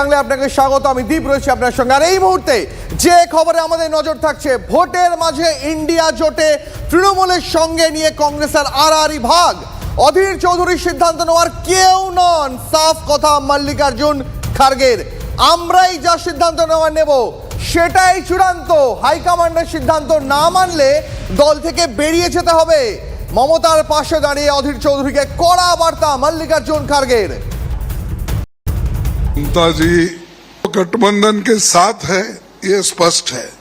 বাংলায় আপনাকে স্বাগত। আমি দীপ রয়েছি আপনার সঙ্গে। আর এই মুহূর্তে যে খবরে আমাদের নজর থাকছে, ভোটের মাঝে ইন্ডিয়া জোটে তৃণমূলের সঙ্গে নিয়ে কংগ্রেসের আড়াআড়ি ভাগ। অধীর চৌধুরীর সিদ্ধান্ত নেওয়ার কেউ নন। সাফ কথা, মল্লিকার্জুন খার্গের। আমরাই যা সিদ্ধান্ত নেওয়ার নেব, সেটাই চূড়ান্ত। হাইকমান্ডের সিদ্ধান্ত না মানলে দল থেকে বেরিয়ে যেতে হবে। মমতার পাশে দাঁড়িয়ে অধীর চৌধুরীকে কড়া বার্তা, মল্লিকার্জুন খার্গের। ममता जी गठबंधन के साथ है, ये स्पष्ट है।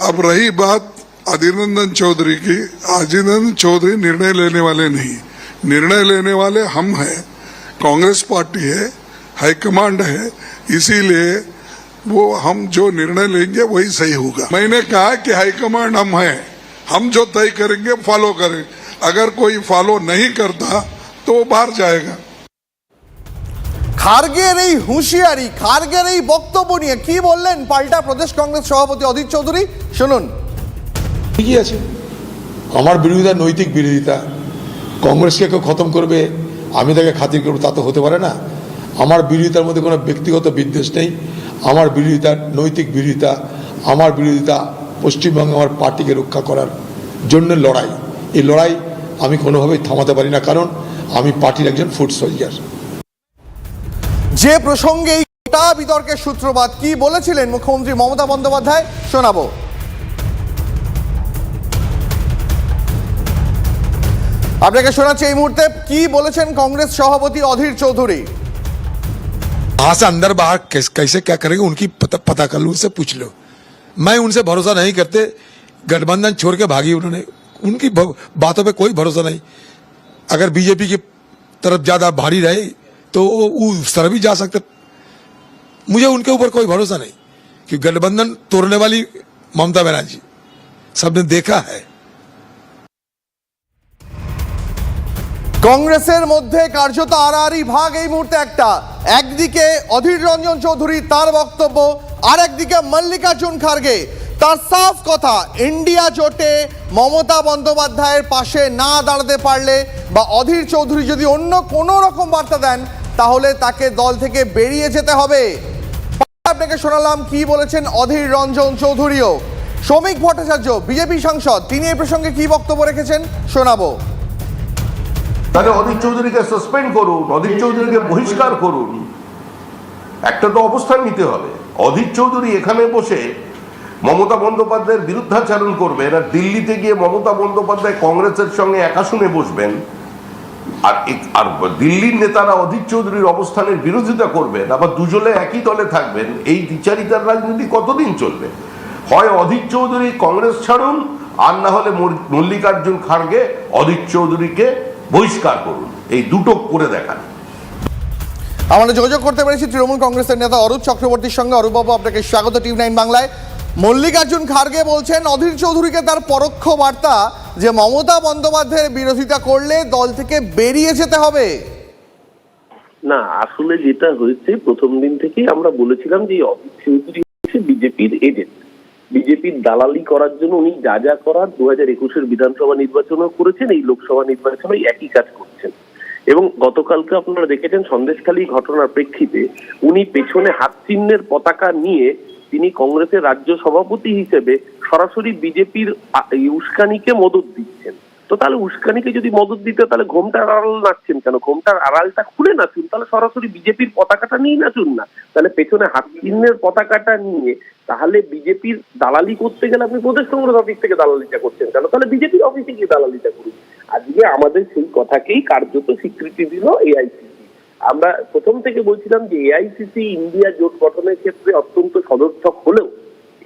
अब रही बात अधीरनंदन चौधरी की। अधीरनंदन चौधरी निर्णय लेने वाले नहीं। निर्णय लेने वाले हम हैं। कांग्रेस पार्टी है, हाईकमांड है, इसीलिए वो हम जो निर्णय लेंगे वही सही होगा। मैंने कहा कि हाईकमांड हम हैं। हम जो तय करेंगे फॉलो करें। अगर कोई फॉलो नहीं करता तो वो बाहर जाएगा। খার্গের এই হুঁশিয়ারি, খার্গের এই বক্তব্য নিয়ে কি বললেন পাল্টা প্রদেশ কংগ্রেস সভাপতি অধীর চৌধুরী? শুনুন। ঠিকই আছে। আমার বিরোধিতা নৈতিক বিরোধিতা। কংগ্রেসকে কেউ খতম করবে, আমি তাকে খাতির করব, তা তো হতে পারে না। আমার বিরোধিতার মধ্যে কোনো ব্যক্তিগত বিদ্বেষ নেই। আমার বিরোধিতা নৈতিক বিরোধিতা। আমার বিরোধিতা পশ্চিমবঙ্গে আমার পার্টিকে রক্ষা করার জন্য লড়াই। এই লড়াই আমি কোনোভাবেই থামাতে পারি না। কারণ আমি পার্টির একজন ফুড সোলজার। যে প্রসঙ্গে এই গোটা বিতর্কের সূত্রপাত কি বলেছিলেন মুখ্যমন্ত্রী মমতা বন্দ্যোপাধ্যায় শোনাবো আপনাকে শোনাচ্ছি এই মুহূর্তে কি বলেছেন কংগ্রেস সভাপতি অধীর চৌধুরী वहां से अंदर बाहर कैसे, कैसे क्या करेंगे उनकी पता, पता कर लो उनसे पूछ लो मैं उनसे भरोसा नहीं करते गठबंधन छोड़ के भागी उन्होंने उनकी भ- बातों पे कोई भरोसा नहीं अगर बीजेपी की तरफ ज्यादा भारी रहे तो वो उस तरफ भी जा सकते मुझे उनके ऊपर कोई भरोसा नहीं कि गठबंधन तोड़ने वाली ममता बनर्जी सबने देखा है কংগ্রেসের মধ্যে কার্যত আড়াআড়ি ভাগ এই মুহূর্তে একটা একদিকে অধীর রঞ্জন চৌধুরী তার বক্তব্য আর একদিকে মল্লিকার্জুন খার্গে তার সাফ কথা ইন্ডিয়া জোটে মমতা বন্দ্যোপাধ্যায়ের পাশে না দাঁড়াতে পারলে বা অধীর চৌধুরী যদি অন্য কোনো রকম বার্তা দেন তাহলে তাকে দল থেকে বেরিয়ে যেতে হবে। আপনাকে শোনালাম কি বলেছেন অধীর রঞ্জন চৌধুরীও। শ্রমিক ভট্টাচার্য, বিজেপি সাংসদ, তিনি এই প্রসঙ্গে কি বক্তব্য রেখেছেন শোনাবো। তাহলে অধীর চৌধুরীকে সাসপেন্ড করুন, অধীর চৌধুরীকে বহিষ্কার করুন। একটা তো অবস্থান নিতে হবে। অধীর চৌধুরী এখানে বসে মমতা বন্দ্যোপাধ্যায়ের বিরুদ্ধাচারণ করবেন আর দিল্লিতে গিয়ে মমতা বন্দ্যোপাধ্যায় কংগ্রেসের সঙ্গে একা শুনে বসবেন। আর দিল্লির নেতারা অধীর চৌধুরীর অবস্থানের বিরোধিতা করবেন, আবার দুজনে একই দলে থাকবেন, এই রাজনীতি কতদিন চলবে? হয় অধীর চৌধুরী কংগ্রেস ছাড়ুন, আর না হলে মল্লিকার্জুন খাড়গে অধীর চৌধুরীকে বহিষ্কার করুন। এই দুটো করে দেখান। আমরা যোগাযোগ করতে পেরেছি তৃণমূল কংগ্রেসের নেতা অরূপ চক্রবর্তীর সঙ্গে। অরূপবাবু আপনাকে স্বাগত টিভি নাইন বাংলায়। মল্লিকার্জুন খার্গে বলছেন, অধীর চৌধুরীকে তার পরোক্ষ বার্তা যে মমতা বন্দ্যোপাধ্যায়ের বিরোধিতা করলে দল থেকে বেরিয়ে যেতে হবে। না, আসলে যেটা হয়েছে, প্রথম দিন থেকেই আমরা বলেছিলাম যে বিজেপির এজেন্ট বিজেপির দালালি করার জন্য উনি যা যা করার দু হাজার একুশের বিধানসভা নির্বাচনও করেছেন, এই লোকসভা নির্বাচনে একই কাজ করছেন। এবং গতকালকে আপনারা দেখেছেন সন্দেশখালী ঘটনার প্রেক্ষিতে উনি পেছনে হাত চিহ্নের পতাকা নিয়ে তিনি কংগ্রেসের রাজ্য সভাপতি হিসেবে সরাসরি বিজেপির উস্কানিকে মদত দিচ্ছেন। তো তাহলে উস্কানিকে যদি মদত দিতে, তাহলে ঘোমটার আড়াল নাচছেন কেন? ঘোমটার আড়ালটা খুলে নাচুন, তাহলে সরাসরি বিজেপির পতাকাটা নিয়ে নাচুন না। তাহলে পেছনে হাত চিহ্নের পতাকাটা নিয়ে, তাহলে বিজেপির দালালি করতে গেলে আপনি প্রদেশ কংগ্রেস অফিস থেকে দালালিটা করছেন কেন? তাহলে বিজেপির অফিসে গিয়ে দালালিটা করুন। আজকে আমাদের সেই কথাকেই কার্যত স্বীকৃতি দিল এআইসিসি আমরা প্রথম থেকে বলছিলাম যে এআইসিসি ইন্ডিয়া জোট গঠনের ক্ষেত্রে অত্যন্ত সদর্থক হলেও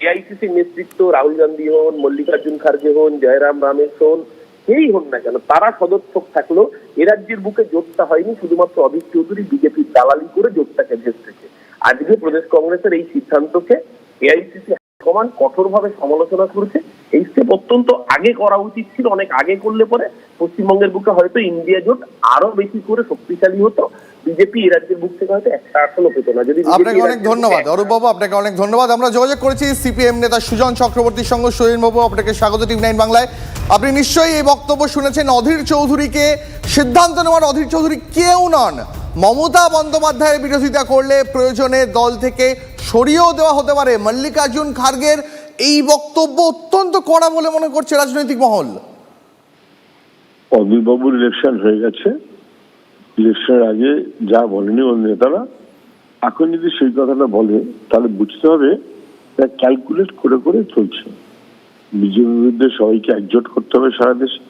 এআইসিসি নেতৃত্ব রাহুল গান্ধী হন, মল্লিকার্জুন খার্গে হন, জয়রাম রামেশ হন যেই হন না কেন, তারা সদর্থক থাকলেও এ রাজ্যের বুকে জোটটা হয়নি, শুধুমাত্র অভিক চৌধুরী বিজেপির দালালি করে জোটটাকে ভেস্তেছে আজকে প্রদেশ কংগ্রেসের এই সিদ্ধান্তকে এআইসিসি সমান কঠোরভাবে সমালোচনা করেছে। এই স্টেপ অত্যন্ত আগে করা উচিত ছিল, অনেক আগে করলে পরে পশ্চিমবঙ্গের বুকে হয়তো ইন্ডিয়া জোট আরও বেশি করে শক্তিশালী হতো। বিজেপি রাজ্যের বুক থেকে হয়তো একটা আসনও পেত না। যদি আপনাকে অনেক ধন্যবাদ। একটা- অরূপবাবু আপনাকে অনেক ধন্যবাদ। আমরা যোগাযোগ করেছি সিপিএম নেতা সুজন চক্রবর্তীর সঙ্গে। সোহেনবাবু আপনাকে স্বাগত টিভি নাইন বাংলায়। আপনি নিশ্চয়ই এই বক্তব্য শুনেছেন। অধীর চৌধুরীকে সিদ্ধান্ত নেওয়ার অধীর চৌধুরী কেউ নন। মমতা বন্দ্যোপাধ্যায়ের বিরোধিতা করলে প্রয়োজনে দল থেকে সরিয়েও দেওয়া হতে পারে। মল্লিকার্জুন খার্গের এই বক্তব্য অত্যন্ত কড়া বলে মনে করছে রাজনৈতিক মহল। অধীরবাবুর ইলেকশন হয়ে গেছে। ইলেকশনের আগে যা বলেনি ওর নেতারা, এখন যদি সেই কথাটা বলে, তাহলে বুঝতে হবে ক্যালকুলেট করে করে চলছে। বিজেপির বিরুদ্ধে সবাইকে একজোট করতে হবে সারা দেশে।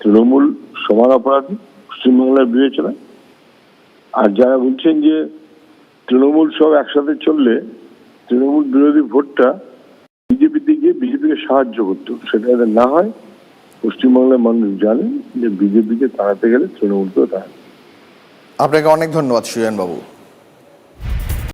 তৃণমূল সমান অপরাধী, পশ্চিমবাংলার বিবেচনায় আর যারা বলছেন যে তৃণমূল সব একসাথে চললে, তৃণমূল বিরোধী ভোটটা বিজেপিতে গিয়ে বিজেপিকে সাহায্য করতো সেটা যাতে না হয় পশ্চিমবাংলার মানুষ জানেন যে বিজেপিকে তাড়াতে গেলে তৃণমূলকেও তাড়াতে আপনাকে অনেক ধন্যবাদ সুজন বাবু।